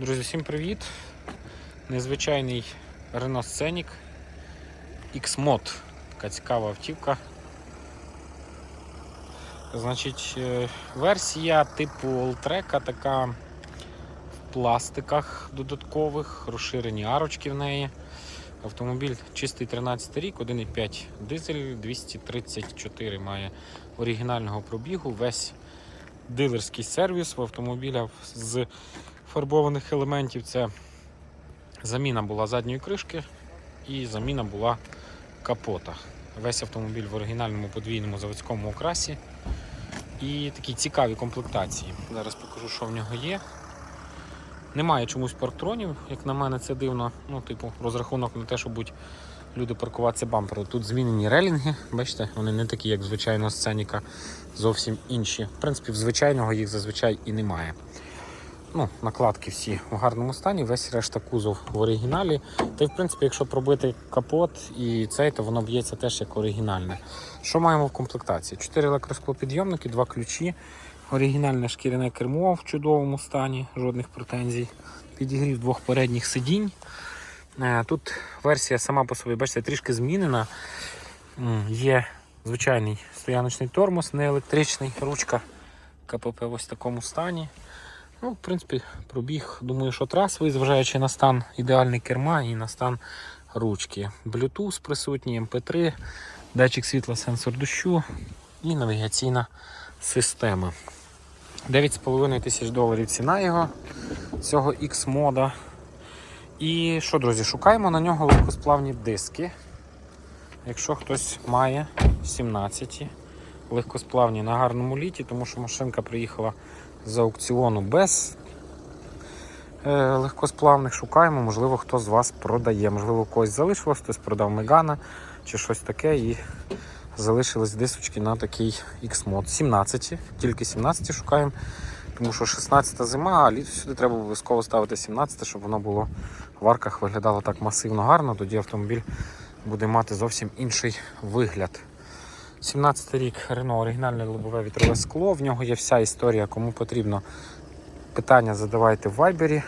Друзі, всім привіт! Незвичайний Renault Scenic X-Mod. Така цікава автівка. Значить, е, версія типу Alltrack, така в пластиках додаткових, розширені арочки в неї. Автомобіль чистий 13 рік, 1,5 дизель, 234 має оригінального пробігу. Весь дилерський сервіс в автомобіля з фарбованих елементів. Це заміна була задньої кришки і заміна була капота. Весь автомобіль в оригінальному подвійному заводському окрасі. І такі цікаві комплектації. Зараз покажу, що в нього є. Немає чомусь парктронів, як на мене, це дивно. Ну, типу, розрахунок на те, щоб будь люди паркуватися бампером. Тут змінені релінги, бачите, вони не такі, як звичайного сценіка, зовсім інші. В принципі, в звичайного їх зазвичай і немає. Ну, накладки всі в гарному стані, весь решта кузов в оригіналі. Та й в принципі, якщо пробити капот і цей, то воно б'ється теж як оригінальне. Що маємо в комплектації? Чотири електросклопідйомники, два ключі, оригінальне шкіряне кермо в чудовому стані, жодних претензій. Підігрів двох передніх сидінь. Е, Тут версія сама по собі, бачите, трішки змінена. Є звичайний стояночний тормоз, не електричний, ручка КПП в ось такому стані. Ну, в принципі, пробіг, думаю, що трасовий, зважаючи на стан ідеальний керма і на стан ручки. Bluetooth присутній, MP3, датчик світла, сенсор дощу і навігаційна система. 9,5 тисяч доларів ціна його, цього X-мода. І що, друзі, шукаємо на нього легкосплавні диски. Якщо хтось має 17 легкосплавні на гарному літі, тому що машинка приїхала з аукціону без е, легкосплавних. Шукаємо, можливо, хто з вас продає. Можливо, когось залишилось, хтось продав Мегана чи щось таке і залишились дисочки на такий X-Mod. 17, тільки 17 шукаємо, тому що 16 зима, а літо сюди треба обов'язково ставити 17, щоб воно було в арках виглядало так масивно гарно, тоді автомобіль буде мати зовсім інший вигляд. 17 рік Renault оригінальне лобове вітрове скло. В нього є вся історія. Кому потрібно питання, задавайте в вайбері.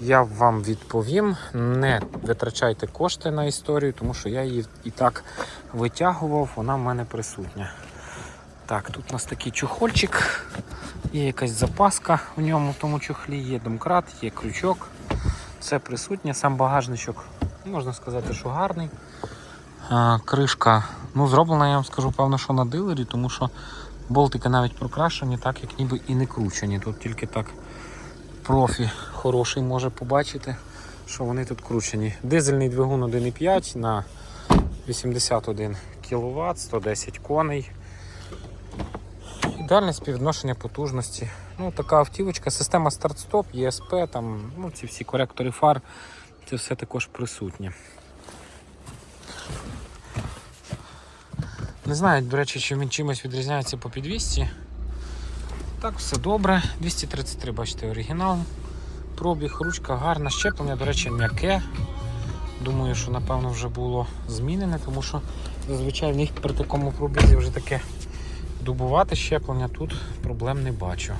Я вам відповім. Не витрачайте кошти на історію, тому що я її і так витягував, вона в мене присутня. Так, тут у нас такий чохольчик, є якась запаска в ньому, в тому чохлі, є домкрат, є крючок. Все присутнє, сам багажничок, можна сказати, що гарний. Кришка ну, зроблена, я вам скажу, певно, що на дилері, тому що болтики навіть прокрашені, так як ніби і не кручені. Тут тільки так профі хороший може побачити, що вони тут кручені. Дизельний двигун 1,5 на 81 кВт, 110 коней. Ідеальне співвідношення потужності. Ну, така автівочка, система старт-стоп, ЄСП, там, ну, ці всі коректори фар, це все також присутнє. Не знаю, до речі, чи він чимось відрізняється по підвісці. Так, все добре. 233, бачите, оригінал. Пробіг, ручка гарна, щеплення, до речі, м'яке. Думаю, що напевно вже було змінене, тому що зазвичай в них при такому пробізі вже таке дубувати щеплення, тут проблем не бачу.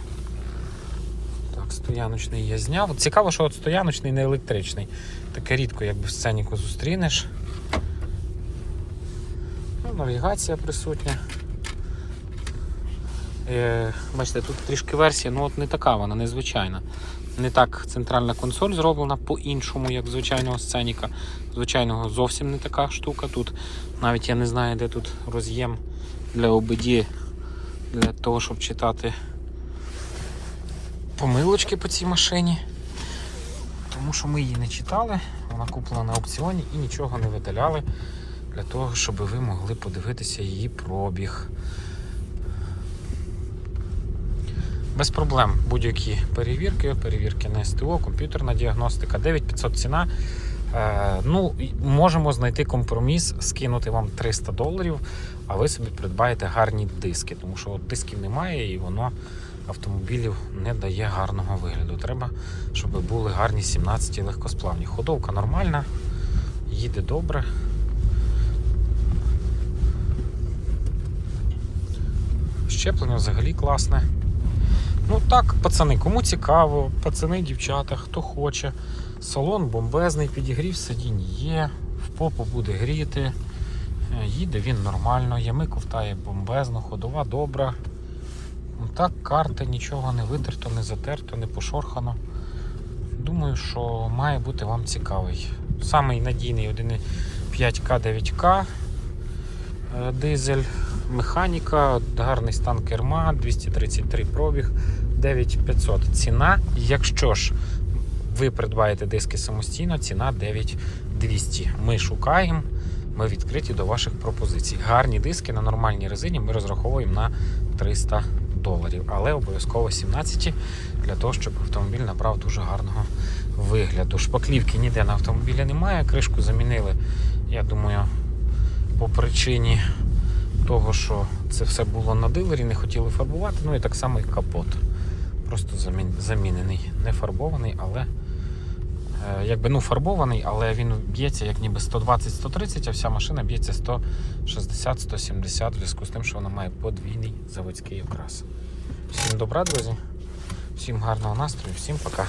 Так, стояночний я зняв. Цікаво, що от стояночний не електричний. Таке рідко, якби в сценіку зустрінеш. Навігація присутня. Е, бачите, тут трішки версія, ну от не така вона, незвичайна. Не так центральна консоль зроблена по-іншому, як звичайного сценіка. Звичайного зовсім не така штука. Тут навіть я не знаю, де тут роз'єм для OBD, для того, щоб читати помилочки по цій машині. Тому що ми її не читали, вона куплена на аукціоні і нічого не видаляли для того, щоб ви могли подивитися її пробіг. Без проблем будь-які перевірки, перевірки на СТО, комп'ютерна діагностика, 9500 ціна. Е, ну, можемо знайти компроміс, скинути вам 300 доларів, а ви собі придбаєте гарні диски, тому що от дисків немає і воно автомобілів не дає гарного вигляду. Треба, щоб були гарні 17 легкосплавні. Ходовка нормальна, їде добре. Щеплення взагалі класне. Ну так, пацани, кому цікаво, пацани, дівчата, хто хоче. Салон бомбезний, підігрів сидінь є, в попу буде гріти. Е, Їде він нормально, ями ковтає бомбезно, ходова добра. Ну Так, карти, нічого не видерто, не затерто, не пошорхано. Думаю, що має бути вам цікавий. Самий надійний 1.5К 9К е, дизель, механіка, гарний стан керма, 233 пробіг, 9500 ціна. Якщо ж ви придбаєте диски самостійно, ціна 9200. Ми шукаємо, ми відкриті до ваших пропозицій. Гарні диски на нормальній резині ми розраховуємо на 300 доларів, але обов'язково 17 для того, щоб автомобіль набрав дуже гарного вигляду. Шпаклівки ніде на автомобілі немає, кришку замінили, я думаю, по причині того, що це все було на дилері, не хотіли фарбувати. Ну і так само і капот. Просто замінений. Не фарбований, але е, якби ну фарбований, але він б'ється як ніби 120-130, а вся машина б'ється 160-170 в зв'язку з тим, що вона має подвійний заводський окрас. Всім добра, друзі, всім гарного настрою, всім пока.